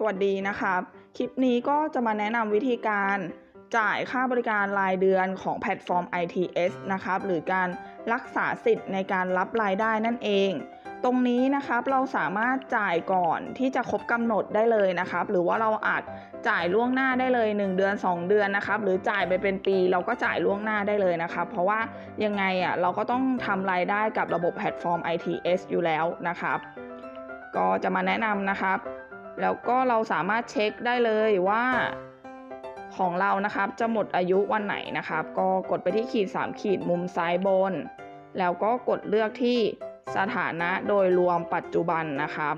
สวัสดีนะครับ คลิปนี้ก็จะมาแนะนำวิธีการจ่ายค่าบริการรายเดือนของแพลตฟอร์ม ITS นะครับ หรือการรักษาสิทธิ์ในการรับรายได้นั่นเอง ตรงนี้นะครับเราสามารถจ่ายก่อนที่จะครบกำหนดได้เลยนะครับ หรือว่าเราอาจจ่ายล่วงหน้าได้เลย 1 เดือน 2 เดือนนะครับ หรือจ่ายไปเป็นปีเราก็จ่ายล่วงหน้าได้เลยนะครับ เพราะว่ายังไงอะเราก็ต้องทำรายได้กับระบบแพลตฟอร์ม ITS อยู่แล้วนะครับ ก็จะมาแนะนำนะครับ แล้วก็เราสามารถเช็คได้เลยว่าของเรานะครับจะหมดอายุวันไหนนะครับ ก็กดไปที่ขีด 3 ขีดมุมซ้ายบน แล้วก็กดเลือกที่สถานะโดยรวมปัจจุบันนะครับ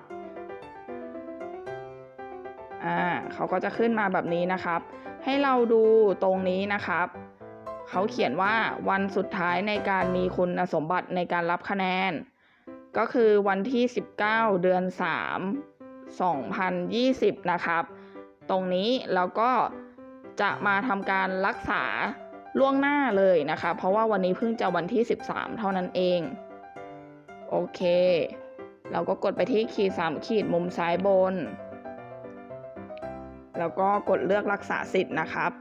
อ่าเขาก็จะขึ้นมาแบบนี้นะครับ ให้เราดูตรงนี้นะครับ เขาเขียนว่าวันสุดท้ายในการมีคุณสมบัติในการรับคะแนน ก็คือวันที่ 19 เดือน 3 2020 นะครับ ตรงนี้เราก็จะมาทำการรักษาล่วงหน้าเลยนะคะ เพราะว่าวันนี้เพิ่งจะวันที่ 13 เท่านั้นเอง โอเค เราก็กดไปที่ขีด3ขีดมุมซ้ายบน แล้วก็กดเลือกรักษาสิทธิ์นะครับ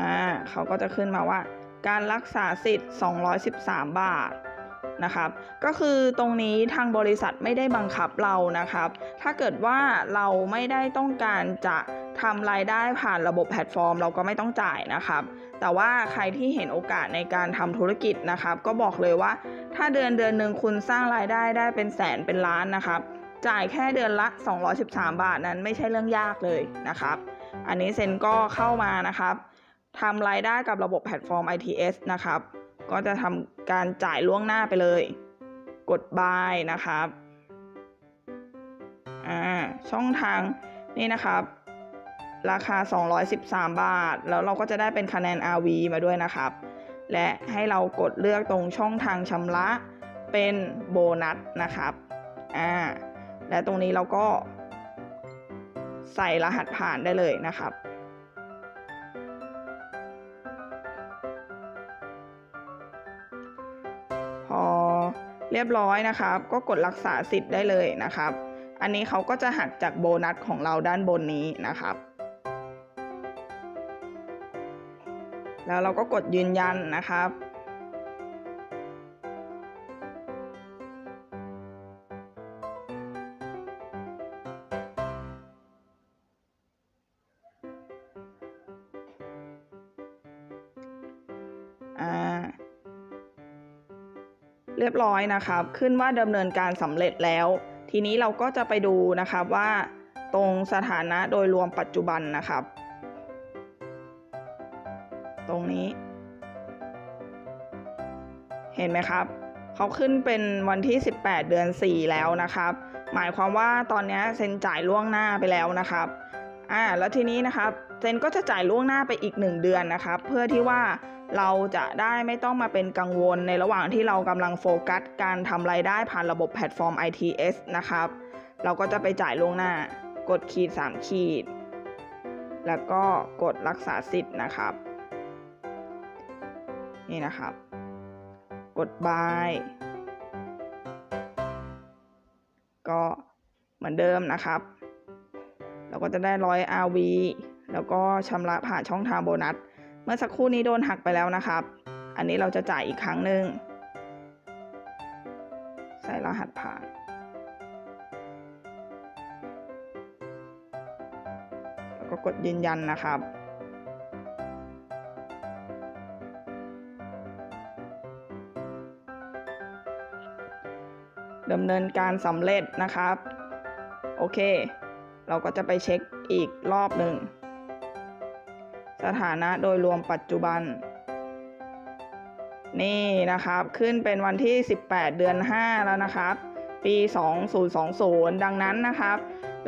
อ่าเขาก็จะขึ้นมาว่า การรักษาสิทธิ์ 213 บาท นะครับ ก็คือตรงนี้ทางบริษัทไม่ได้บังคับเรานะครับ ถ้าเกิดว่าเราไม่ได้ต้องการจะทำรายได้ผ่านระบบแพลตฟอร์ม เราก็ไม่ต้องจ่ายนะครับ แต่ว่าใครที่เห็นโอกาสในการทำธุรกิจนะครับ ก็บอกเลยว่า ถ้าเดือนเดือนหนึ่งคุณสร้างรายได้ได้เป็นแสนเป็นล้านนะครับ จ่ายแค่เดือนละ 213 บาทนั้นไม่ใช่เรื่องยากเลยนะครับ อันนี้เซนก็เข้ามานะครับทำรายได้กับระบบแพลตฟอร์ม ITS นะครับ ก็จะทำการจ่ายล่วงหน้าไปเลย กด buy นะครับอ่าช่องทางนี่นะครับ ราคา 213 บาท แล้วเราก็จะได้เป็นคะแนน RV มาด้วยนะครับ และให้เรากดเลือกตรงช่องทางชำระเป็นโบนัสนะครับอ่าและตรงนี้เราก็ใส่รหัสผ่านได้เลยนะครับ รียบร้อยนะครับ ก็กดรักษาสิทธิ์ได้เลยนะครับ อันนี้เขาก็จะหักจากโบนัสของเราด้านบนนี้นะครับ แล้วเราก็กดยืนยันนะครับอ่า เรียบร้อยนะครับ ขึ้นว่าดำเนินการสำเร็จแล้ว ทีนี้เราก็จะไปดูนะครับว่าตรงสถานะโดยรวมปัจจุบันนะครับ ตรงนี้ เห็นไหมครับเขาขึ้นเป็นวันที่ 18 เดือน 4 แล้วนะครับ หมายความว่าตอนนี้เซ็นจ่ายล่วงหน้าไปแล้วนะครับอ่าแล้วทีนี้นะครับเซนก็จะจ่ายล่วงหน้าไปอีก 1 เดือนนะครับ เพื่อที่ว่า เราจะได้ไม่ต้องมาเป็นกังวลในระหว่างที่เรากำลังโฟกัส การทำรายได้ผ่านระบบแพลตฟอร์ม ITS นะครับ เราก็จะไปจ่ายล่วงหน้ากดขีด 3 ขีด แล้วก็กดรักษาสิทธิ์นะครับ นี่นะครับ กด buy ก็เหมือนเดิมนะครับ เราก็จะได้ร้อย RV แล้วก็ชำระผ่านช่องทางโบนัส เมื่อสักครู่นี้โดนหักไปแล้วนะครับ อันนี้เราจะจ่ายอีกครั้งหนึ่ง ใส่รหัสผ่าน แล้วก็กดยืนยันนะครับดำเนินการสำเร็จนะครับ โอเค เราก็จะไปเช็คอีกรอบหนึ่ง สถานะโดยรวมปัจจุบัน นี่นะครับ ขึ้นเป็นวันที่ 18 เดือน 5 แล้วนะครับ ปี 2020 ดังนั้นนะครับ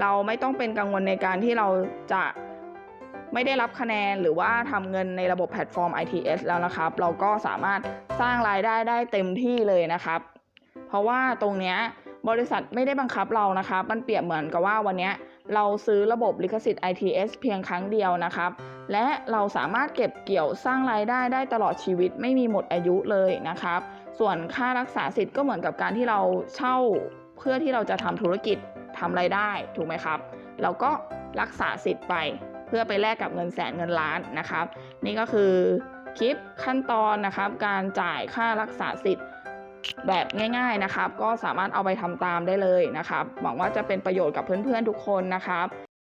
เราไม่ต้องเป็นกังวลในการที่เราจะไม่ได้รับคะแนนหรือว่าทำเงินในระบบแพลตฟอร์ม ITS แล้วนะครับ เราก็สามารถสร้างรายได้ได้เต็มที่เลยนะครับ เพราะว่าตรงเนี้ย บริษัทไม่ได้บังคับเรานะครับมันเปรียบเหมือนกับว่าวันนี้เราซื้อระบบลิขสิทธิ์ ITS เพียงครั้งเดียวนะครับ และเราสามารถเก็บเกี่ยวสร้างรายได้ได้ตลอดชีวิตไม่มีหมดอายุเลยนะครับ ส่วนค่ารักษาสิทธิ์ก็เหมือนกับการที่เราเช่าเพื่อที่เราจะทำธุรกิจทำไรายได้ถูกไหมครับแล้วก็รักษาสิทธิ์ไป เพื่อไปแลกกับเงินแสนเงินล้านนะครับ นี่ก็คือคลิปขั้นตอนนะครับ การจ่ายค่ารักษาสิทธิ์ แบบง่ายๆนะครับ ก็สามารถเอาไปทำตามได้เลยนะครับหวังว่าจะเป็นประโยชน์กับเพื่อนๆทุกคนนะครับ